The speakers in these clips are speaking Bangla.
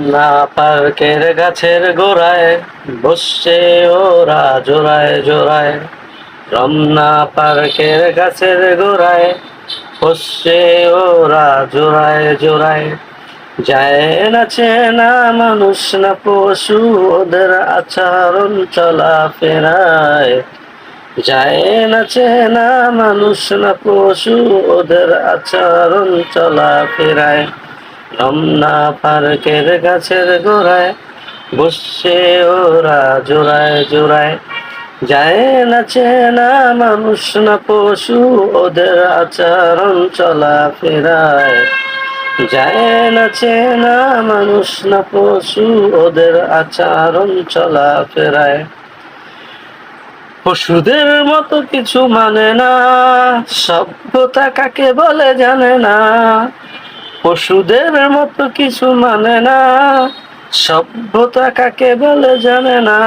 না পার্কের গাছের গোড়ায় বসছে ওরা জোড়ায় জোড়ায়। রমনা পার্কের গাছের গোড়ায় বসছে ওরা জোড়ায় জোড়ায়। যায় নাচে না মানুষ না পশু, ওদের আচরণ চলা ফেরায়। যায় নাচে না মানুষ না পশু, ওদের আচরণ চলা ফেরায়। রমনা পার্কের গাছের গোড়ায় বসে ওরা জোড়ায় জোড়ায়। যায় না মানুষ না পশু, ওদের আচরণ চলা ফেরায় যায় না মানুষ না পশু, ওদের আচরণ চলা ফেরায় পশুদের মতো কিছু মানে না, সভ্যতা কাকে বলে জানে না। পশুদের মতো কিছু মানে না। সভ্যতা কাকে বলে জানে না।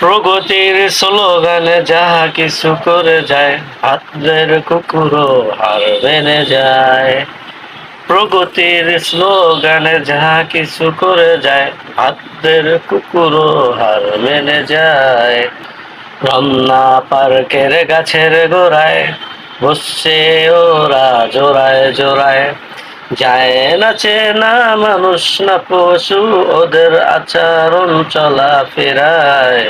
প্রগতির স্লোগানে যাহা কিছু করে যায় হাতের কুকুরও হার মেনে যায়। প্রগতির স্লোগানে যাহা কিছু করে যায় হাতের কুকুরও হার মেনে যায়। রমনা পার্কের গাছের গোড়ায় বসছে ওরা জোড়ায় জোড়ায় যায় না মানুষ, না পশু, ওদের আচরণ চলা ফেরায়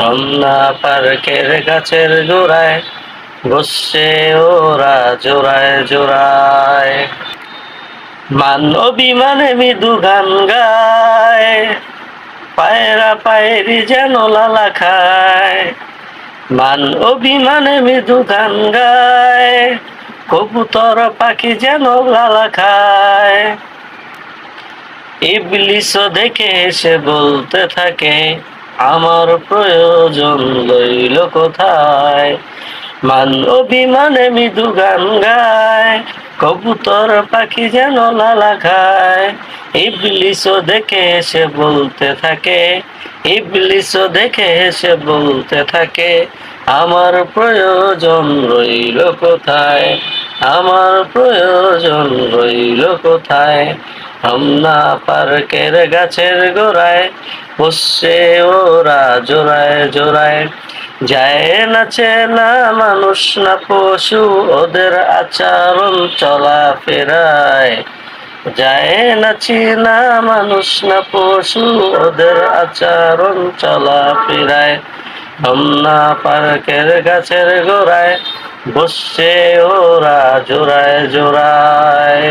রমনা পার্কের গাছের গোড়ায়, বসছে ওরা জোড়ায় জোড়ায়। মান অভিমানে মৃদু গান গায়, পায়রা পায়রি যেন লালা খায়। মান অভিমানে মৃদু গান গায় কবুতর পাখি যেন লালা খায়। দেখে এসে বলতে থাকে, আমার প্রয়োজন লইল কোথায়? মান অভিমানে মৃদু গান গায়, কবুতর পাখি যেন লালা খায়। ইবলিশ দেখে এসে বলতে থাকে ইবলিশ দেখে এসে বলতে থাকে, আমার প্রয়োজন রইল কোথায়? আমার প্রয়োজন রইল কোথায়? রমনা পার্কের গাছের গোড়ায় বসছে ওরা জোড়ায় জোড়ায়। যায় নাচে না মানুষ, না পশু, ওদের আচরণ চলা ফেরায় যায় নাচি না মানুষ, না পশু, ওদের আচরণ চলা ফেরায় রমনা পার্কের গাছের গোড়ায় বসছে ওরা জোড়ায় জোড়ায়।